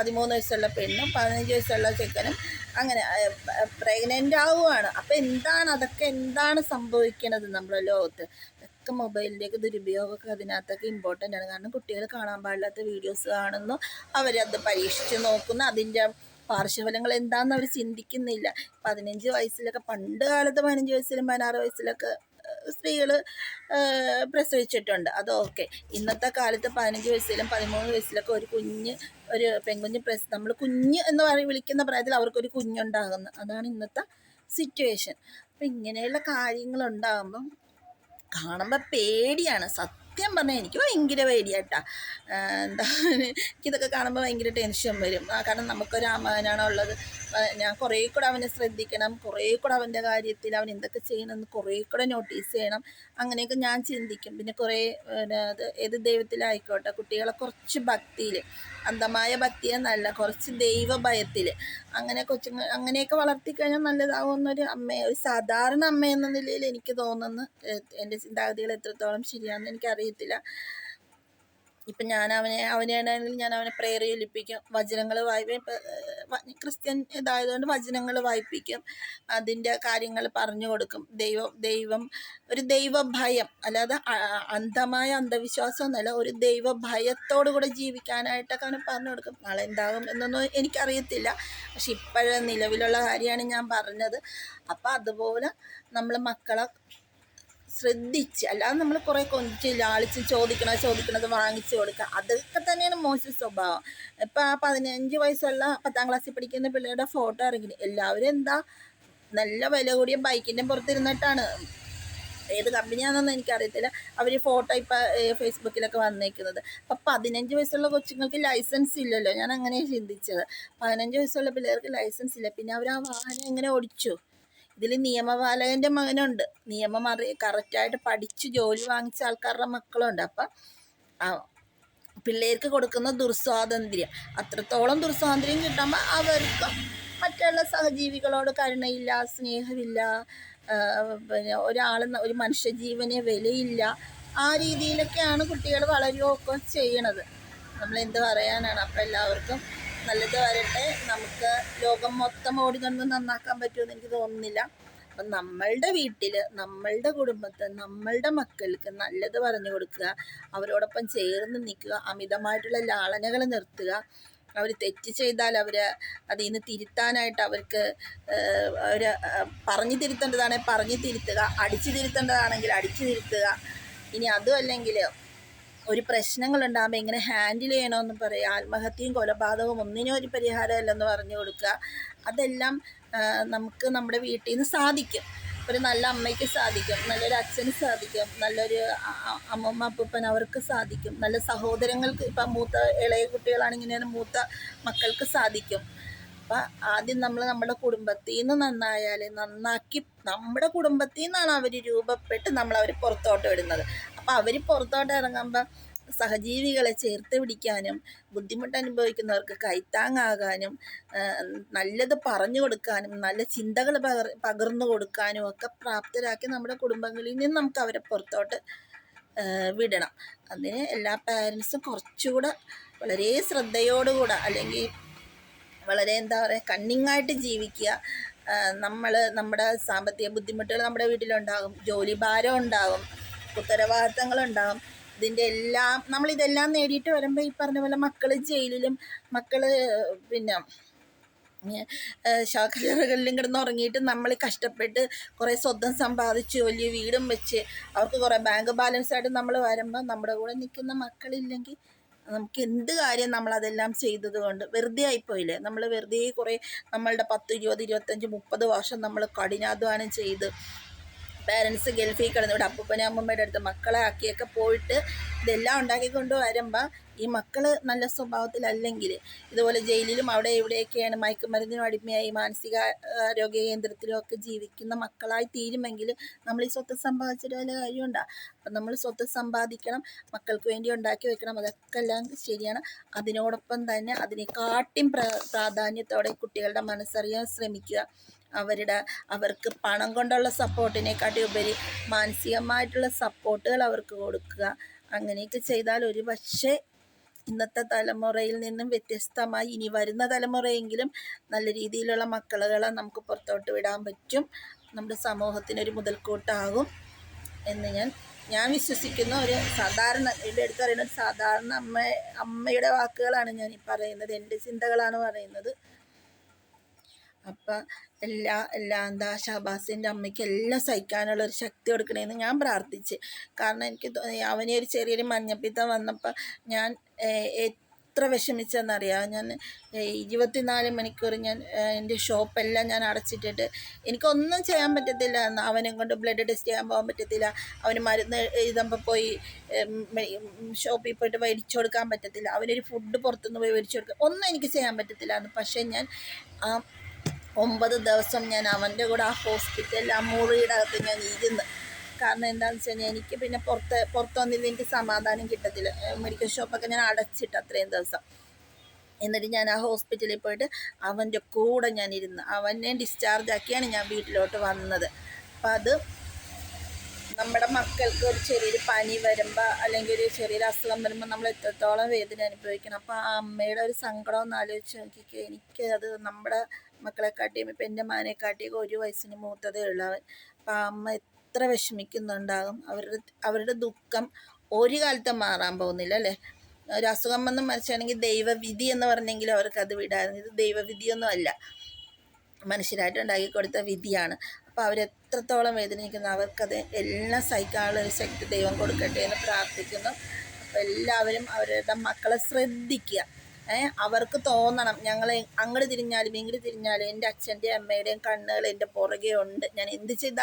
പതിമൂന്ന് വയസ്സുള്ള പെണ്ണും പതിനഞ്ച് വയസ്സുള്ള ചെക്കനും അങ്ങനെ പ്രഗ്നന്റ് ആവുകയാണ് അപ്പോൾ എന്താണ് അതൊക്കെ എന്താണ് സംഭവിക്കുന്നത് നമ്മുടെ ലോകത്ത്? ഒക്കെ മൊബൈലിന്റെയൊക്കെ ദുരുപയോഗമൊക്കെ അതിനകത്തൊക്കെ ഇമ്പോർട്ടന്റ് ആണ്. കാരണം കുട്ടികൾ കാണാൻ പാടില്ലാത്ത വീഡിയോസ് കാണുന്നു. അവരത് പരീക്ഷിച്ച് നോക്കുന്നു. അതിന്റെ പാർശ്വഫലങ്ങൾ എന്താണെന്ന് അവർ ചിന്തിക്കുന്നില്ല. പതിനഞ്ച് വയസ്സിലൊക്കെ പണ്ട് കാലത്ത് പതിനഞ്ച് വയസ്സിലും പതിനാറ് വയസ്സിലൊക്കെ സ്ത്രീകൾ പ്രസവിച്ചിട്ടുണ്ട്. അത് ഓക്കെ. ഇന്നത്തെ കാലത്ത് പതിനഞ്ച് വയസ്സിലും പതിമൂന്ന് വയസ്സിലൊക്കെ ഒരു കുഞ്ഞ് ഒരു പെൺകുഞ്ഞ് പ്രസ് നമ്മൾ കുഞ്ഞ് എന്ന് പറയും വിളിക്കുന്ന പ്രായത്തിൽ അവർക്കൊരു കുഞ്ഞുണ്ടാകുന്നു. അതാണ് ഇന്നത്തെ സിറ്റുവേഷൻ. അപ്പം ഇങ്ങനെയുള്ള കാര്യങ്ങളുണ്ടാകുമ്പം കാണുമ്പോൾ പേടിയാണ്. സത്യം പറഞ്ഞാൽ എനിക്ക് ഭയങ്കര പേടിയാട്ടാ എന്താ എനിക്കിതൊക്കെ കാണുമ്പോൾ ഭയങ്കര ടെൻഷൻ വരും. കാരണം നമുക്കൊരു അമ്മാവനാണ് ഉള്ളത്? ഞാൻ കുറേ കൂടെ അവനെ ശ്രദ്ധിക്കണം കുറേ കൂടെ അവന്റെ കാര്യത്തിൽ അവൻ എന്തൊക്കെ ചെയ്യണമെന്ന് കുറേ കൂടെ നോട്ടീസ് ചെയ്യണം. അങ്ങനെയൊക്കെ ഞാൻ ചിന്തിക്കും. പിന്നെ കുറേ അത് ഏത് ദൈവത്തിലായിക്കോട്ടെ കുട്ടികളെ കുറച്ച് ഭക്തിയിൽ അന്ധമായ ഭക്തിയെ നല്ല കുറച്ച് ദൈവഭയത്തിൽ അങ്ങനെ കൊച്ചു അങ്ങനെയൊക്കെ വളർത്തിക്കഴിഞ്ഞാൽ നല്ലതാവുമെന്നൊരു അമ്മ ഒരു സാധാരണ അമ്മ എന്ന നിലയിൽ എനിക്ക് തോന്നുന്നു. എന്റെ ചിന്താഗതികൾ എത്രത്തോളം ശരിയാണെന്ന് എനിക്കറിയത്തില്ല ഇപ്പം ഞാൻ അവനെ അവനെയാണെങ്കിൽ ഞാൻ അവനെ പ്രെയർ ചൊല്ലിപ്പിക്കും വചനങ്ങൾ വായി ക്രിസ്ത്യൻ ഇതായതുകൊണ്ട് വചനങ്ങൾ വായിപ്പിക്കും. അതിന്റെ കാര്യങ്ങൾ പറഞ്ഞു കൊടുക്കും. ദൈവം ദൈവം ഒരു ദൈവഭയം അല്ലാതെ അന്ധമായ അന്ധവിശ്വാസം എന്നല്ല ഒരു ദൈവഭയത്തോടു കൂടെ ജീവിക്കാനായിട്ടൊക്കെ അവന് പറഞ്ഞു കൊടുക്കും. നാളെ എന്താകും എന്നൊന്നും എനിക്കറിയത്തില്ല. പക്ഷെ ഇപ്പോഴേ നിലവിലുള്ള കാര്യമാണ് ഞാൻ പറഞ്ഞത്. അപ്പം അതുപോലെ നമ്മൾ മക്കളെ ശ്രദ്ധിച്ച്. അല്ലാതെ നമ്മൾ കുറേ കൊഞ്ച് ലാളിച്ച് ചോദിക്കണത് ചോദിക്കണത് വാങ്ങിച്ചു കൊടുക്കുക അതൊക്കെ തന്നെയാണ് മോശം സ്വഭാവം. ഇപ്പം ആ പതിനഞ്ച് വയസ്സുള്ള പത്താം ക്ലാസ്സിൽ പഠിക്കുന്ന പിള്ളേരുടെ ഫോട്ടോ ഇറങ്ങി എല്ലാവരും എന്താ? നല്ല വില കൂടിയ ബൈക്കിന്റെ പുറത്തിരുന്നിട്ടാണ്. ഏത് കമ്പനിയാണെന്നൊന്നും എനിക്കറിയത്തില്ല. അവർ ഫോട്ടോ ഇപ്പം ഫേസ്ബുക്കിലൊക്കെ വന്നേക്കുന്നത്. അപ്പം പതിനഞ്ച് വയസ്സുള്ള കൊച്ചുങ്ങൾക്ക് ലൈസൻസ് ഇല്ലല്ലോ. ഞാൻ അങ്ങനെ ചിന്തിച്ചത്. പതിനഞ്ച് വയസ്സുള്ള പിള്ളേർക്ക് ലൈസൻസ് ഇല്ല. പിന്നെ അവർ ആ വാഹനം എങ്ങനെ ഓടിച്ചു? ഇതിൽ നിയമപാലകന്റെ മകനുണ്ട്. നിയമം അറി കറക്റ്റായിട്ട് പഠിച്ചു ജോലി വാങ്ങിച്ച ആൾക്കാരുടെ മക്കളുണ്ട്. അപ്പം പിള്ളേർക്ക് കൊടുക്കുന്ന ദുർസ്വാതന്ത്ര്യം. അത്രത്തോളം ദുർസ്വാതന്ത്ര്യം കിട്ടുമ്പോൾ അവർക്ക് മറ്റുള്ള സഹജീവികളോട് കരുണയില്ല സ്നേഹമില്ല പിന്നെ ഒരാൾ ഒരു മനുഷ്യജീവനെ വിലയില്ല. ആ രീതിയിലൊക്കെയാണ് കുട്ടികൾ വളരുകയൊക്കെ ചെയ്യണത്. നമ്മൾ എന്ത് പറയാനാണ്? അപ്പം എല്ലാവർക്കും നല്ലത് വരട്ടെ. നമുക്ക് ലോകം മൊത്തം ഓടി നടന്ന് നന്നാക്കാൻ പറ്റുമെന്ന് എനിക്ക് തോന്നുന്നില്ല. അപ്പം നമ്മളുടെ വീട്ടിൽ നമ്മളുടെ കുടുംബത്തെ നമ്മളുടെ മക്കൾക്ക് നല്ലത് പറഞ്ഞു കൊടുക്കുക. അവരോടൊപ്പം ചേർന്ന് നിൽക്കുക. അമിതമായിട്ടുള്ള ലാളനകൾ നിർത്തുക. അവർ തെറ്റ് ചെയ്താൽ അവർ അതിൽ നിന്ന് തിരുത്താനായിട്ട് അവർക്ക് അവർ പറഞ്ഞു തിരുത്തേണ്ടതാണെങ്കിൽ പറഞ്ഞു തിരുത്തുക. അടിച്ചു തിരുത്തേണ്ടതാണെങ്കിൽ അടിച്ചു തിരുത്തുക. ഇനി അതും അല്ലെങ്കിൽ ഒരു പ്രശ്നങ്ങൾ ഉണ്ടാകുമ്പോൾ എങ്ങനെ ഹാൻഡിൽ ചെയ്യണമെന്ന് പറയുക ആത്മഹത്യയും കൊലപാതകവും ഒന്നിനും ഒരു പരിഹാരമല്ലെന്ന് പറഞ്ഞു കൊടുക്കുക അതെല്ലാം നമുക്ക് നമ്മുടെ വീട്ടിൽ നിന്ന് സാധിക്കും. ഒരു നല്ല അമ്മയ്ക്ക് സാധിക്കും. നല്ലൊരു അച്ഛന് സാധിക്കും. നല്ലൊരു അമ്മമ്മ അപ്പൂപ്പൻ അവർക്ക് സാധിക്കും. നല്ല സഹോദരങ്ങൾക്ക് ഇപ്പം മൂത്ത ഇളയ കുട്ടികളാണെങ്കിൽ മൂത്ത മക്കൾക്ക് സാധിക്കും. അപ്പം ആദ്യം നമ്മൾ നമ്മുടെ കുടുംബത്തിൽ നിന്ന് നന്നായാൽ നന്നാക്കി നമ്മുടെ കുടുംബത്തിൽ നിന്നാണ് അവർ രൂപപ്പെട്ട് നമ്മൾ അവർ പുറത്തോട്ട് വിടുന്നത്. അപ്പോൾ അവർ പുറത്തോട്ട് ഇറങ്ങുമ്പോൾ സഹജീവികളെ ചേർത്ത് പിടിക്കാനും ബുദ്ധിമുട്ട് അനുഭവിക്കുന്നവർക്ക് കൈത്താങ്ങാകാനും നല്ലത് പറഞ്ഞു കൊടുക്കാനും നല്ല ചിന്തകൾ പകർ പകർന്നു കൊടുക്കാനും ഒക്കെ പ്രാപ്തരാക്കി നമ്മുടെ കുടുംബങ്ങളിൽ നിന്ന് നമുക്ക് അവരെ പുറത്തോട്ട് വിടണം. അതിന് എല്ലാ പാരൻസും കുറച്ചുകൂടെ വളരെ ശ്രദ്ധയോടുകൂടെ അല്ലെങ്കിൽ വളരെ എന്താ പറയുക കണ്ണിങ്ങായിട്ട് ജീവിക്കുക. നമ്മൾ നമ്മുടെ സാമ്പത്തിക ബുദ്ധിമുട്ടുകൾ നമ്മുടെ വീട്ടിലുണ്ടാകും ജോലി ഭാരം ഉണ്ടാകും ഉത്തരവാദിത്തങ്ങളുണ്ടാകും ഇതിന്റെ എല്ലാം നമ്മളിതെല്ലാം നേടിയിട്ട് വരുമ്പോൾ ഈ പറഞ്ഞ പോലെ മക്കൾ ജയിലിലും മക്കൾ പിന്നെ ശാഖകളിലും കിടന്ന് ഉറങ്ങിയിട്ട് നമ്മൾ കഷ്ടപ്പെട്ട് കുറേ സ്വന്തം സമ്പാദിച്ച് വലിയ വീടും വെച്ച് അവർക്ക് കുറേ ബാങ്ക് ബാലൻസ് ആയിട്ട് നമ്മൾ വരുമ്പോൾ നമ്മുടെ കൂടെ നിൽക്കുന്ന മക്കളില്ലെങ്കിൽ നമുക്ക് എന്ത് കാര്യം നമ്മളതെല്ലാം ചെയ്തത് കൊണ്ട് വെറുതെ ആയിപ്പോയില്ലേ? നമ്മൾ വെറുതെ കുറേ നമ്മളുടെ പത്ത് ഇരുപത് ഇരുപത്തഞ്ച് മുപ്പത് വർഷം നമ്മൾ കഠിനാധ്വാനം ചെയ്ത് പേരൻസ് ഗൾഫിൽ കിടന്ന് ഇവിടെ അപ്പൂപ്പനെ അമ്മമ്മയുടെ അടുത്ത് മക്കളെ ആക്കിയൊക്കെ പോയിട്ട് ഇതെല്ലാം ഉണ്ടാക്കിക്കൊണ്ട് വരുമ്പോൾ ഈ മക്കൾ നല്ല സ്വഭാവത്തിലല്ലെങ്കിൽ ഇതുപോലെ ജയിലിലും അവിടെ ഇവിടെയൊക്കെയാണ് മയക്കുമരുന്നിനും അടിമയായി മാനസിക ആരോഗ്യ കേന്ദ്രത്തിലും ഒക്കെ ജീവിക്കുന്ന മക്കളായി തീരുമെങ്കിൽ നമ്മൾ ഈ സ്വത്ത് സമ്പാദിച്ചിട്ട് വല്ല കാര്യമുണ്ടോ? അപ്പം നമ്മൾ സ്വത്ത് സമ്പാദിക്കണം മക്കൾക്ക് വേണ്ടി ഉണ്ടാക്കി വെക്കണം അതൊക്കെ എല്ലാം ശരിയാണ്. അതിനോടൊപ്പം തന്നെ അതിനെക്കാട്ടിയും പ്ര പ്രാധാന്യത്തോടെ കുട്ടികളുടെ മനസ്സറിയാൻ ശ്രമിക്കുക. അവരുടെ അവർക്ക് പണം കൊണ്ടുള്ള സപ്പോർട്ടിനെക്കാട്ടി ഉപരി മാനസികമായിട്ടുള്ള സപ്പോർട്ടുകൾ അവർക്ക് കൊടുക്കുക. അങ്ങനെയൊക്കെ ചെയ്താൽ ഒരു പക്ഷേ ഇന്നത്തെ തലമുറയിൽ നിന്നും വ്യത്യസ്തമായി ഇനി വരുന്ന തലമുറയെങ്കിലും നല്ല രീതിയിലുള്ള മക്കളുകളെ നമുക്ക് പുറത്തോട്ട് വിടാൻ പറ്റും. നമ്മുടെ സമൂഹത്തിനൊരു മുതൽക്കൂട്ടാകും എന്ന് ഞാൻ ഞാൻ വിശ്വസിക്കുന്ന. ഒരു സാധാരണ എന്റെ അടുത്ത് പറയുന്ന ഒരു സാധാരണ അമ്മ അമ്മയുടെ വാക്കുകളാണ് ഞാൻ ഈ പറയുന്നത്. എന്റെ ചിന്തകളാണ് പറയുന്നത്. അപ്പം എല്ലാ എല്ലാ എന്താ ഷഹബാസിന്റെ അമ്മയ്ക്ക് എല്ലാം സഹിക്കാനുള്ള ഒരു ശക്തി കൊടുക്കണേന്ന് ഞാൻ പ്രാർത്ഥിച്ച്. കാരണം എനിക്ക് അവനെ ഒരു ചെറിയൊരു മഞ്ഞപ്പിത്തം വന്നപ്പോൾ ഞാൻ എത്ര വിഷമിച്ചെന്നറിയാം? ഞാൻ ഇരുപത്തിനാല് മണിക്കൂർ ഞാൻ എന്റെ ഷോപ്പെല്ലാം ഞാൻ അടച്ചിട്ടിട്ട് എനിക്കൊന്നും ചെയ്യാൻ പറ്റത്തില്ല. അവനെ കൊണ്ട് ബ്ലഡ് ടെസ്റ്റ് ചെയ്യാൻ പോകാൻ പറ്റത്തില്ല. അവന് മരുന്ന് എഴുതുമ്പോൾ പോയി ഷോപ്പിൽ പോയിട്ട് മേടിച്ചു കൊടുക്കാൻ പറ്റത്തില്ല. അവനൊരു ഫുഡ് പുറത്തുനിന്ന് പോയി മേടിച്ചു കൊടുക്കുക ഒന്നും എനിക്ക് ചെയ്യാൻ പറ്റത്തില്ല എന്ന് പക്ഷേ ഞാൻ ആ ഒമ്പത് ദിവസം ഞാൻ അവന്റെ കൂടെ ആ ഹോസ്പിറ്റലിൽ ആ മുറിയുടെ അകത്ത് ഞാൻ ഇരുന്ന്. കാരണം എന്താണെന്ന് വെച്ച് കഴിഞ്ഞാൽ എനിക്ക് പിന്നെ പുറത്ത് പുറത്ത് വന്നില്ല എനിക്ക് സമാധാനം കിട്ടത്തില്ല. മെഡിക്കൽ ഷോപ്പൊക്കെ ഞാൻ അടച്ചിട്ട് അത്രയും ദിവസം. എന്നിട്ട് ഞാൻ ആ ഹോസ്പിറ്റലിൽ പോയിട്ട് അവന്റെ കൂടെ ഞാൻ ഇരുന്ന് അവനെ ഡിസ്ചാർജ് ആക്കിയാണ് ഞാൻ വീട്ടിലോട്ട് വന്നത്. അപ്പം അത് നമ്മുടെ മക്കൾക്ക് ഒരു ചെറിയൊരു പനി വരുമ്പോൾ അല്ലെങ്കിൽ ഒരു ചെറിയൊരു അസുഖം വരുമ്പോൾ നമ്മൾ എത്രത്തോളം വേദന അനുഭവിക്കണം. അപ്പോൾ ആ അമ്മയുടെ ഒരു സങ്കടം ഒന്ന് ആലോചിച്ച് നോക്കിക്കേ എനിക്ക് അത് നമ്മുടെ മക്കളെക്കാട്ടിയും ഇപ്പം എന്റെ മാനെക്കാട്ടിയൊക്കെ ഒരു വയസ്സിന് മൂത്തതേ ഉള്ളവൻ അപ്പം അമ്മ എത്ര വിഷമിക്കുന്നുണ്ടാകും. അവരുടെ അവരുടെ ദുഃഖം ഒരു കാലത്തും മാറാൻ പോകുന്നില്ല അല്ലേ? ഒരു അസുഖം വന്ന് മരിച്ചാണെങ്കിൽ ദൈവവിധി എന്ന് പറഞ്ഞെങ്കിൽ അത് വിടായിരുന്നു ഇത് ദൈവവിധിയൊന്നും അല്ല. മനുഷ്യരായിട്ട് ഉണ്ടാക്കി കൊടുത്ത വിധിയാണ്. അപ്പോൾ അവരെത്രത്തോളം വേദനിക്കുന്നു അവർക്കത് എല്ലാം സഹിക്കാനുള്ള ഒരു ശക്തി ദൈവം കൊടുക്കട്ടെ എന്ന് പ്രാർത്ഥിക്കുന്നു. അപ്പോൾ എല്ലാവരും അവരുടെ മക്കളെ ശ്രദ്ധിക്കുക. അവർക്ക് തോന്നണം. ഞങ്ങൾ അങ്ങോട്ട് തിരിഞ്ഞാലും ഇങ്ങോട്ട് തിരിഞ്ഞാലും എന്റെ അച്ഛന്റെയും അമ്മയുടെയും കണ്ണുകൾ എന്റെ പുറകെ ഉണ്ട്. ഞാൻ എന്ത് ചെയ്താലും